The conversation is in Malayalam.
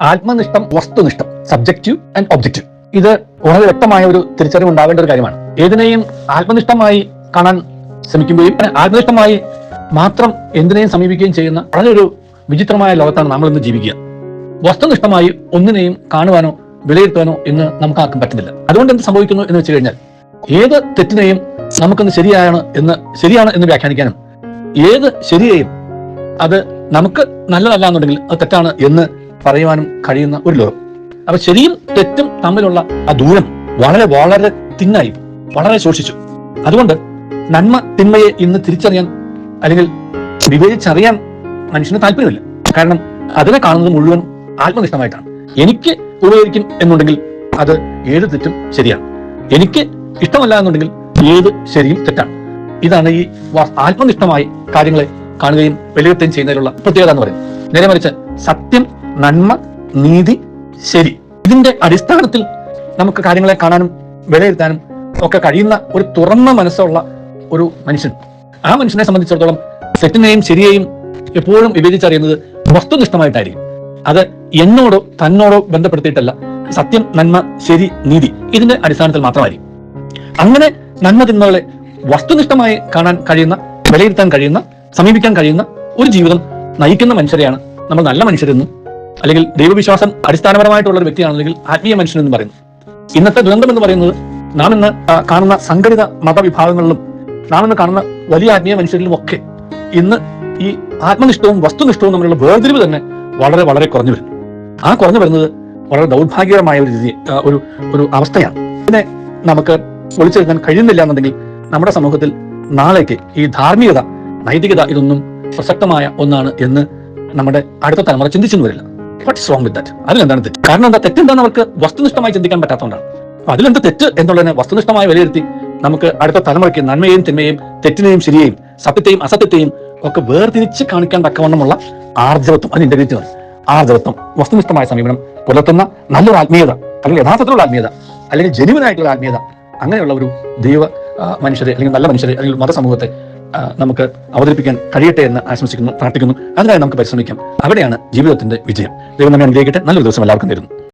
ആത്മനിഷ്ഠം വസ്തുനിഷ്ഠം സബ്ജക്റ്റീവ് ആൻഡ് ഒബ്ജക്റ്റീവ് ഇത് വളരെ വ്യക്തമായ ഒരു തിരിച്ചറിവ് ഉണ്ടാവേണ്ട ഒരു കാര്യമാണ്. ഏതിനെയും ആത്മനിഷ്ഠമായി കാണാൻ ശ്രമിക്കുകയും ആത്മനിഷ്ഠമായി മാത്രം എന്തിനേയും സമീപിക്കുകയും ചെയ്യുന്ന വളരെ ഒരു വിചിത്രമായ ലോകത്താണ് നമ്മൾ ഇന്ന് ജീവിക്കുക. വസ്തുനിഷ്ഠമായി ഒന്നിനെയും കാണുവാനോ വിലയിരുത്താനോ ഇന്ന് നമുക്ക് ആർക്കും പറ്റുന്നില്ല. അതുകൊണ്ട് എന്ത് സംഭവിക്കുന്നു എന്ന് വെച്ച് കഴിഞ്ഞാൽ ഏത് തെറ്റിനെയും നമുക്കൊന്ന് ശരിയാണ് എന്ന് ശരിയാണ് എന്ന് വ്യാഖ്യാനിക്കാനും ഏത് ശരിയെയും അത് നമുക്ക് നല്ലതല്ല എന്നുണ്ടെങ്കിൽ അത് തെറ്റാണ് എന്ന് പറയുവാനും കഴിയുന്ന ഒരു ലോകം. അപ്പൊ ശരിയും തെറ്റും തമ്മിലുള്ള ആ ദൂരം വളരെ വളരെ തിന്നായി വളരെ ശോഷിച്ചു. അതുകൊണ്ട് നന്മ തിന്മയെ ഇന്ന് തിരിച്ചറിയാൻ അല്ലെങ്കിൽ വിവേചിച്ചറിയാൻ മനുഷ്യന് താല്പര്യമില്ല. കാരണം അതിനെ കാണുന്നത് മുഴുവൻ ആത്മനിഷ്ഠമായിട്ടാണ്. എനിക്ക് ഉപകരിക്കും എന്നുണ്ടെങ്കിൽ അത് ഏത് തെറ്റും ശരിയാണ്. എനിക്ക് ഇഷ്ടമല്ല എന്നുണ്ടെങ്കിൽ ഏത് ശരിയും തെറ്റാണ്. ഇതാണ് ഈ ആത്മനിഷ്ഠമായി കാര്യങ്ങളെ കാണുകയും വിലയിരുത്തുകയും ചെയ്യുന്നതിലുള്ള പ്രത്യേകത എന്ന് പറയുന്നത്. നേരെ മറിച്ച് സത്യം നന്മ നീതി ശരി. ഇതിന്റെ അടിസ്ഥാനത്തിൽ നമുക്ക് കാര്യങ്ങളെ കാണാനും വിലയിരുത്താനും ഒക്കെ കഴിയുന്ന ഒരു തുറന്ന മനസ്സുള്ള ഒരു മനുഷ്യൻ. ആ മനുഷ്യനെ സംബന്ധിച്ചിടത്തോളം തെറ്റിനെയും ശരിയെയും എപ്പോഴും വിവേചിച്ചറിയുന്നത് വസ്തുനിഷ്ഠമായിട്ടായിരിക്കും. അത് എന്നോടോ തന്നോടോ ബന്ധപ്പെടുത്തിയിട്ടല്ല. സത്യം നന്മ ശരി നീതി ഇതിന്റെ അടിസ്ഥാനത്തിൽ മാത്രമായിരിക്കും. അങ്ങനെ നന്മ തിന്മകളെ വസ്തുനിഷ്ഠമായി കാണാൻ കഴിയുന്ന വിലയിരുത്താൻ കഴിയുന്ന സമീപിക്കാൻ കഴിയുന്ന ഒരു ജീവിതം നയിക്കുന്ന മനുഷ്യരെയാണ് നമ്മൾ നല്ല മനുഷ്യരെന്നും അല്ലെങ്കിൽ ദൈവവിശ്വാസം അടിസ്ഥാനപരമായിട്ടുള്ള ഒരു വ്യക്തിയാണെങ്കിൽ ആത്മീയ മനുഷ്യൻ എന്ന് പറയുന്നു ഇന്നത്തെ ദുരന്തം എന്ന് പറയുന്നത് നാം ഇന്ന് കാണുന്ന സംഘടിത മതവിഭാഗങ്ങളിലും നാം ഇന്ന് കാണുന്ന വലിയ ആത്മീയ മനുഷ്യരിലും ഒക്കെ ഇന്ന് ഈ ആത്മനിഷ്ഠവും വസ്തുനിഷ്ഠവും തമ്മിലുള്ള വേർതിരിവ് തന്നെ വളരെ വളരെ കുറഞ്ഞു വരുന്നു. ആ കുറഞ്ഞു വരുന്നത് വളരെ ദൗർഭാഗ്യകരമായ ഒരു രീതി ഒരു ഒരു അവസ്ഥയാണ്. ഇതിനെ നമുക്ക് ഒളിച്ചെടുക്കാൻ കഴിയുന്നില്ല എന്നുണ്ടെങ്കിൽ നമ്മുടെ സമൂഹത്തിൽ നാളേക്ക് ഈ ധാർമ്മികത നൈതികത ഇതൊന്നും പ്രസക്തമായ ഒന്നാണ് എന്ന് നമ്മുടെ അടുത്ത തലമുറ ചിന്തിച്ചു വരില്ല. വാട്ട്സ് റോങ് വിത്ത് ദാറ്റ് അതിലെന്താണ് തെറ്റ്? കാരണം എന്താ? തെറ്റെന്താന്ന് അവർക്ക് വസ്തുനിഷ്ഠമായി ചിന്തിക്കാൻ പറ്റാത്തതുകൊണ്ടാണ്. അതിലെന്ത് തെറ്റ് എന്നുള്ളതിനെ വസ്തുനിഷ്ഠമായി വിലയിരുത്തി നമുക്ക് അടുത്ത തലമുറയ്ക്ക് നന്മയെയും തിന്മയും തെറ്റിനെയും ശരിയെയും സത്യത്തെയും അസത്യത്തെയും ഒക്കെ വേർതിരിച്ച് കാണിക്കാൻ തക്കവണ്ണമുള്ള ആർജവത്വം അത് ഇന്റഗ്രിറ്റി ആർജവത്വം വസ്തുനിഷ്ഠമായ സമീപനം പുലർത്തുന്ന നല്ലൊരു ആത്മീയത അല്ലെങ്കിൽ യഥാർത്ഥത്തിലുള്ള ആത്മീയത അല്ലെങ്കിൽ ജനുവനായിട്ടുള്ള ആത്മീയത അങ്ങനെയുള്ള ഒരു ദൈവ മനുഷ്യരെ അല്ലെങ്കിൽ നല്ല മനുഷ്യരെ അല്ലെങ്കിൽ മതസമൂഹത്തെ നമുക്ക് അവതരിപ്പിക്കാൻ കഴിയട്ടെ എന്ന് ആശംസിക്കുന്നു പ്രാർത്ഥിക്കുന്നു. അതിനായി നമുക്ക് പരിശ്രമിക്കാം. അവിടെയാണ് ജീവിതത്തിന്റെ വിജയം. ദൈവം നമ്മെ അനുഗ്രഹിക്കട്ടെ. നല്ലൊരു ദിവസം എല്ലാവർക്കും തരുന്നു.